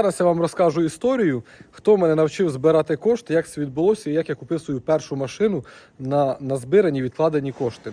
Зараз я вам розкажу історію, хто мене навчив збирати кошти, як це відбулося і як я купив свою першу машину на, на збирані відкладені кошти.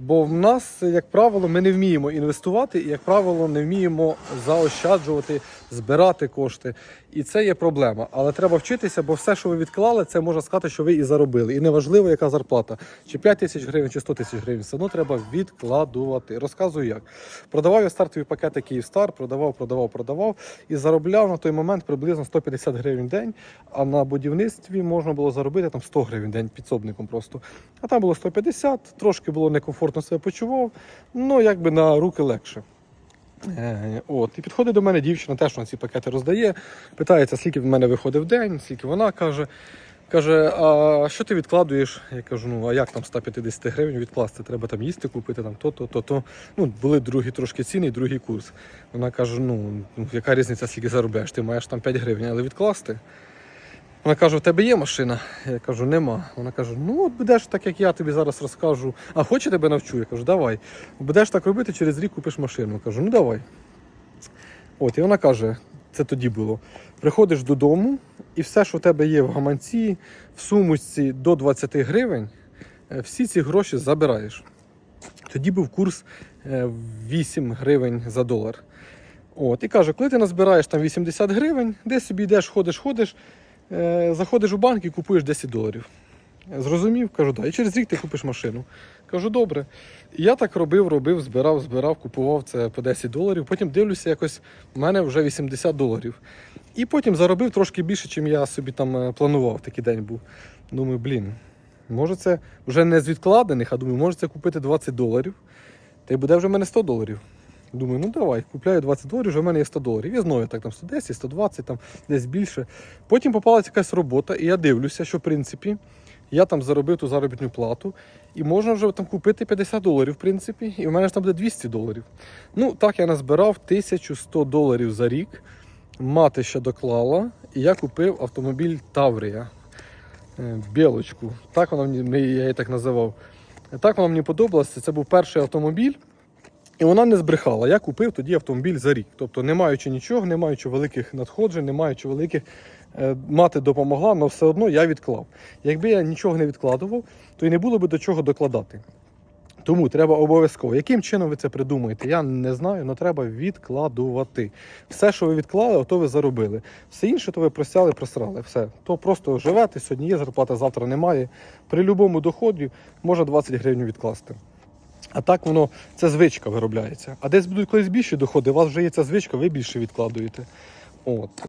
Бо в нас, як правило, ми не вміємо інвестувати і, як правило, не вміємо заощаджувати, збирати кошти. І це є проблема. Але треба вчитися, бо все, що ви відклали, це можна сказати, що ви і заробили. І неважливо, яка зарплата, чи 5 тисяч гривень, чи 100 тисяч гривень, все одно треба відкладувати. Розказую як. Продавав я стартові пакети Київстар, продавав, продавав, продавав і заробляв на той момент приблизно 150 гривень в день. А на будівництві можна було заробити там 100 гривень в день підсобником просто. А там було 150, трошки було некомфортно себе почував, ну якби на руки легше. Е, От, і підходить до мене дівчина, теж вона ці пакети роздає. Питається, скільки в мене виходить в день, скільки вона каже. Каже, а що ти відкладуєш? Я кажу, ну а як там 150 гривень відкласти? Треба там їсти купити, там то, то, то, то. Ну, були другі трошки ціни і другий курс. Вона каже: ну, ну яка різниця, скільки заробляєш? Ти маєш там 5 гривень, але відкласти. Вона каже, в тебе є машина? Я кажу, нема. Вона каже, ну от будеш так, як я тобі зараз розкажу. А хоче тебе навчу? Я кажу, давай. Будеш так робити, через рік купиш машину. Я кажу, ну давай. От, і вона каже, це тоді було. Приходиш додому, і все, що в тебе є в гаманці, в сумочці до 20 гривень, е, всі ці гроші забираєш. Тоді був курс е, 8 гривень за долар. От, і каже, коли ти назбираєш там 80 гривень, десь собі йдеш, ходиш, ходиш, е, заходиш у банк і купуєш 10 доларів. Зрозумів, кажу, да. І через рік ти купиш машину. Кажу, добре. Я так робив, робив, збирав, збирав, купував це по 10 доларів. Потім дивлюся, якось в мене вже 80 доларів. І потім заробив трошки більше, ніж я собі там е, планував. Такий день був. Думаю, блін, може це вже не з відкладених, а думаю, може це купити 20 доларів. Та й буде вже в мене 100 доларів. Думаю, ну давай, купляю 20 доларів, вже в мене є 100 доларів. І знову так там 110, 120, там десь більше. Потім попалася якась робота, і я дивлюся, що в принципі я там заробив ту заробітну плату, і можна вже там купити 50 доларів, в принципі, і в мене ж там буде 200 доларів. Ну, так я назбирав 1100 доларів за рік. Мати ще доклала, і я купив автомобіль Таврія. Е, Білочку. Так вона мені, я її так називав. Так вона мені подобалася. Це був перший автомобіль. І вона не збрехала. Я купив тоді автомобіль за рік. Тобто, не маючи нічого, не маючи великих надходжень, не маючи великих е, мати допомогла, але все одно я відклав. Якби я нічого не відкладував, то й не було би до чого докладати. Тому треба обов'язково. Яким чином ви це придумаєте? Я не знаю, але треба відкладувати. Все, що ви відклали, то ви заробили. Все інше, то ви просяли, просрали. Все. То просто живете, сьогодні є зарплата, завтра немає. При будь-якому доході можна 20 гривень відкласти. А так воно це звичка виробляється. А десь будуть колись більші доходи, у вас вже є ця звичка, ви більше відкладуєте. От.